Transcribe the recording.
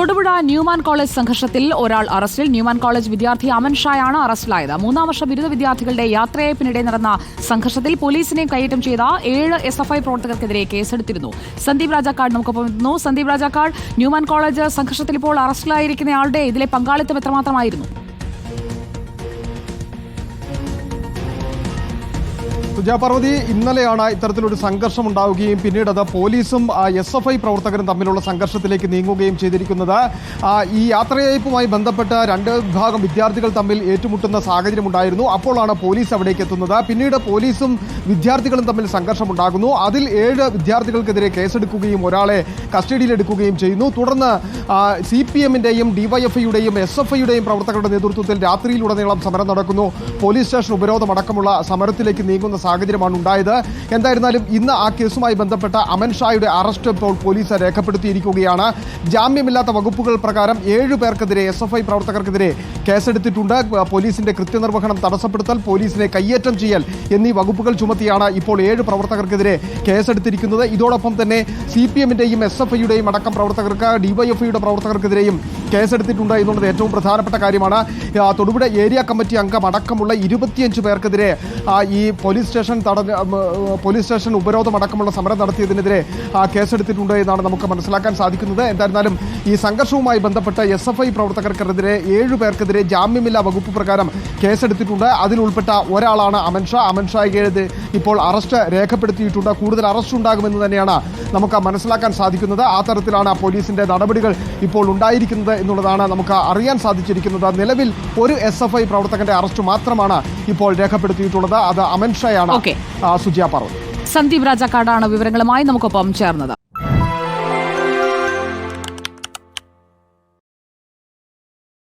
Thodupuzha Newman college സംഘർഷത്തിൽ ഒരാൾ അറസ്റ്റിൽ. ന്യൂമാൻ കോളേജ് വിദ്യാർത്ഥി അമൻ ഷായാണ് അറസ്റ്റിലായത്. മൂന്നാം വർഷ ബിരുദ വിദ്യാർത്ഥികളുടെ യാത്രയപ്പിനിടെ നടന്ന സംഘർഷത്തിൽ പോലീസിനെ കൈയേറ്റം ചെയ്ത ഏഴ് എസ് എഫ് ഐ പ്രവർത്തകർക്കെതിരെ കേസെടുത്തിരുന്നു. സന്ദീപ് രാജാക്കാട് നമുക്കൊപ്പം സന്ദീപ് രാജാക്കാട് ന്യൂമാൻ കോളേജ് സംഘർഷത്തിൽ ഇപ്പോൾ അറസ്റ്റിലായിരിക്കുന്നയാളുടെ ഇതിലെ പങ്കാളിത്തം എത്രമാത്രമായിരുന്നു? സുജാപാർവതി ഇന്നലെയാണ് ഇത്തരത്തിലൊരു സംഘർഷം ഉണ്ടാവുകയും പിന്നീട് അത് പോലീസും എസ് എഫ് ഐ പ്രവർത്തകരും തമ്മിലുള്ള സംഘർഷത്തിലേക്ക് നീങ്ങുകയും ചെയ്തിരിക്കുന്നത്. ഈ യാത്രയയപ്പുമായി ബന്ധപ്പെട്ട് രണ്ട് വിഭാഗം വിദ്യാർത്ഥികൾ തമ്മിൽ ഏറ്റുമുട്ടുന്ന സാഹചര്യം ഉണ്ടായിരുന്നു അപ്പോഴാണ് പോലീസ് അവിടേക്ക് എത്തുന്നത്. പിന്നീട് പോലീസും വിദ്യാർത്ഥികളും തമ്മിൽ സംഘർഷമുണ്ടാകുന്നു. അതിൽ ഏഴ് വിദ്യാർത്ഥികൾക്കെതിരെ കേസെടുക്കുകയും ഒരാളെ കസ്റ്റഡിയിലെടുക്കുകയും ചെയ്യുന്നു. തുടർന്ന് സി പി എമ്മിന്റെയും ഡിവൈഎഫ്ഐയുടെയും എസ് എഫ് ഐയുടെയും പ്രവർത്തകരുടെ നേതൃത്വത്തിൽ രാത്രിയിലുടനീളം സമരം നടക്കുന്നു. പോലീസ് സ്റ്റേഷൻ ഉപരോധമടക്കമുള്ള സമരത്തിലേക്ക് നീങ്ങുന്ന സാഹചര്യമാണ് ഉണ്ടായത് എന്തായിരുന്നാലും ഇന്ന് ആ കേസുമായി ബന്ധപ്പെട്ട അമൻ ഷായുടെ അറസ്റ്റ് ഇപ്പോൾ പോലീസ് രേഖപ്പെടുത്തിയിരിക്കുകയാണ്. ജാമ്യമില്ലാത്ത വകുപ്പുകൾ പ്രകാരം ഏഴു പേർക്കെതിരെ എസ് എഫ് ഐ പ്രവർത്തകർക്കെതിരെ കേസെടുത്തിട്ടുണ്ട്. പോലീസിന്റെ കൃത്യനിർവഹണം തടസ്സപ്പെടുത്തൽ പോലീസിനെ കയ്യേറ്റം ചെയ്യൽ എന്നീ വകുപ്പുകൾ ചുമത്തിയാണ് ഇപ്പോൾ ഏഴ് പ്രവർത്തകർക്കെതിരെ കേസെടുത്തിരിക്കുന്നത്. ഇതോടൊപ്പം തന്നെ സി പി എമ്മിന്റെയും എസ് എഫ് ഐയുടെയും അടക്കം പ്രവർത്തകർക്ക് ഡിവൈഎഫ്ഐയുടെ പ്രവർത്തകർക്കെതിരെയും കേസെടുത്തിട്ടുണ്ട് എന്നുള്ളത് ഏറ്റവും പ്രധാനപ്പെട്ട കാര്യമാണ്. തൊടുപുഴ ഏരിയ കമ്മിറ്റി അംഗം അടക്കമുള്ള ഇരുപത്തിയഞ്ച് പേർക്കെതിരെ ഈ പോലീസ് സ്റ്റേഷൻ തടഞ്ഞ പോലീസ് സ്റ്റേഷൻ ഉപരോധം അടക്കമുള്ള സമരം നടത്തിയതിനെതിരെ കേസെടുത്തിട്ടുണ്ട് എന്നാണ് നമുക്ക് മനസ്സിലാക്കാൻ സാധിക്കുന്നത്. എന്തായിരുന്നാലും ഈ സംഘർഷവുമായി ബന്ധപ്പെട്ട എസ് എഫ് ഐ പ്രവർത്തകർക്കെതിരെ ഏഴു പേർക്കെതിരെ ജാമ്യമില്ലാ വകുപ്പ് പ്രകാരം കേസെടുത്തിട്ടുണ്ട്. അതിലുൾപ്പെട്ട ഒരാളാണ് അമൻഷാ ഷാ. അമൻ ഷായ്ക്ക് ഇപ്പോൾ അറസ്റ്റ് രേഖപ്പെടുത്തിയിട്ടുണ്ട്. കൂടുതൽ അറസ്റ്റ് ഉണ്ടാകുമെന്ന് തന്നെയാണ് നമുക്ക് മനസ്സിലാക്കാൻ സാധിക്കുന്നത്. ആ തരത്തിലാണ് പോലീസിന്റെ നടപടികൾ ഇപ്പോൾ ഉണ്ടായിരിക്കുന്നത് എന്നുള്ളതാണ് നമുക്ക് അറിയാൻ സാധിച്ചിരിക്കുന്നത്. നിലവിൽ ഒരു എസ് എഫ് ഐ പ്രവർത്തകന്റെ അറസ്റ്റ് മാത്രമാണ് ഇപ്പോൾ രേഖപ്പെടുത്തിയിട്ടുള്ളത്. അത് അമൻ ഷായാണ്. ആ, സുജിയ പറഞ്ഞു സന്ദീപ് രാജാക്കാടാണ് വിവരങ്ങളുമായി. നമുക്കൊപ്പം ചേർന്നത്.